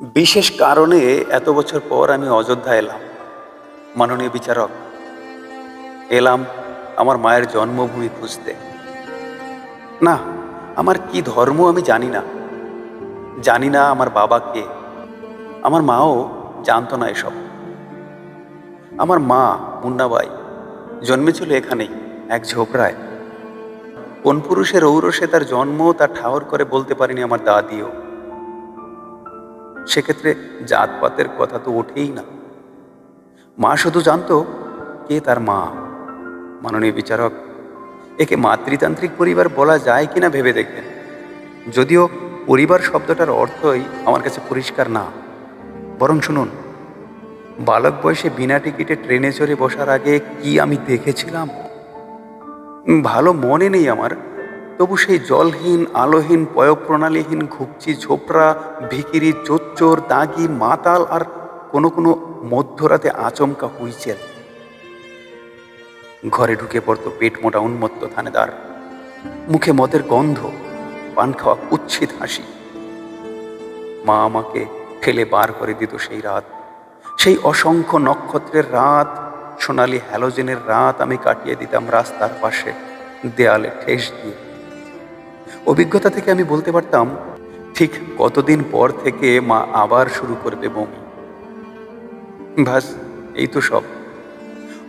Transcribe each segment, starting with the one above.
বিশেষ কারণে এত বছর পর আমি অযোধ্যা এলাম। মাননীয় বিচারক, এলাম আমার মায়ের জন্মভূমি খুঁজতে। না, আমার কি ধর্ম আমি জানি না। জানি না আমার বাবা কে। আমার মাও জানতো না এসব। আমার মা মুন্নাবাই জন্মেছিল এখানেই, এক ঝোপড়ায়। কোন পুরুষের ঔরসে তার জন্ম তা ঠাওর করে বলতে পারিনি আমার দাদিও। সেক্ষেত্রে জাতপাতের কথা তো ওঠেই না। মা শুধু জানতো কে তার মা। মাননীয় বিচারক, একে মাতৃতান্ত্রিক পরিবার বলা যায় কিনা ভেবে দেখবেন। যদিও পরিবার শব্দটার অর্থই আমার কাছে পরিষ্কার না। বরং শুনুন, বালক বয়সে বিনা টিকিটে ট্রেনে চড়ে বসার আগে কি আমি দেখেছিলাম? ভালো মনে নেই আমার। সেই জলহীন, আলোহীন, পয়ঃপ্রণালীহীন ঘুপচি ঝোপড়া, ভিকিরি, চোচ্চোর, দাগি, মাতাল আর কোনো কোনো মধ্যরাতে আচমকা হুইচেল। ঘরে ঢুকে পড়তো পেট মোটা উন্মত্ত থানেদার। মুখে মদের গন্ধ, পান খাওয়া কুচ্ছিত হাসি। মা আমাকে ফেলে বার করে দিত সেই রাত। সেই অসংখ্য নক্ষত্রের রাত, সোনালি হ্যালোজেনের রাত আমি কাটিয়ে দিতাম রাস্তার পাশে, দেয়ালে ঠেস দিয়ে। অভিজ্ঞতা থেকে আমি বলতে পারতাম, ঠিক কতদিন পর থেকে মা আবার শুরু করবে বমি। ব্যাস এই তো সব।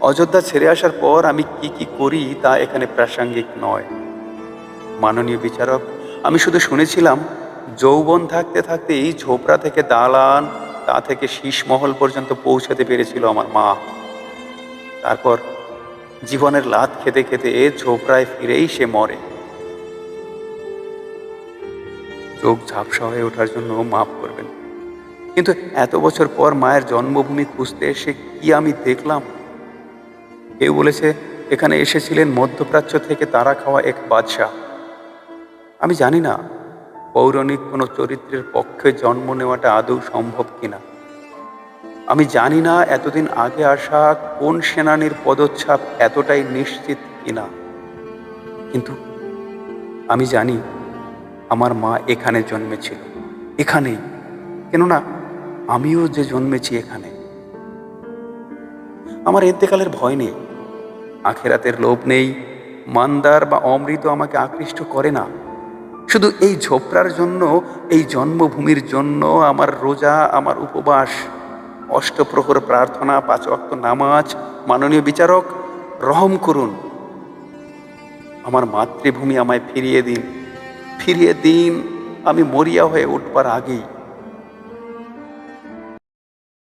অযোধ্যা ছেড়ে আসার পর আমি কি কি করি তা এখানে প্রাসঙ্গিক নয়। মাননীয় বিচারক, আমি শুধু শুনেছিলাম, যৌবন থাকতে থাকতেই ঝোপড়া থেকে দালান, তা থেকে শীষমহল পর্যন্ত পৌঁছাতে পেরেছিল আমার মা। তারপর জীবনের লাত খেতে খেতে ঝোপড়ায় ফিরেই সে মরে। চোখ ঝাপসা হয়ে ওঠার জন্য মাফ করবেন। কিন্তু এত বছর পর মায়ের জন্মভূমি খুঁজতে এসে কি আমি দেখলাম? কেউ বলেছে, এখানে এসেছিলেন মধ্যপ্রাচ্য থেকে তারা খাওয়া এক বাদশাহ। আমি জানি না, পৌরাণিক কোনো চরিত্রের পক্ষে জন্ম নেওয়াটা আদৌ সম্ভব কিনা। আমি জানি না এতদিন আগে আসা কোন সেনানীর পদচ্ছাপ এতটাই নিশ্চিত কিনা। কিন্তু আমি জানি আমার মা এখানে জন্মেছিল। এখানেই। কেননা আমিও যে জন্মেছি এখানে। আমার এতেকালের ভয় নেই। আখেরাতের লোভ নেই। মান্দার বা অমৃত আমাকে আকৃষ্ট করে না। শুধু এই ঝোপড়ার জন্য, এই জন্মভূমির জন্য আমার রোজা, আমার উপবাস, অষ্টপ্রহর প্রার্থনা, পাঁচ অক্ত নামাজ, মাননীয় বিচারক, রহম করুন। আমার মাতৃভূমি আমায় ফিরিয়ে দিন। ফিরিয়ে দিন। আমি মরিয়া হয়ে উঠবার আগেই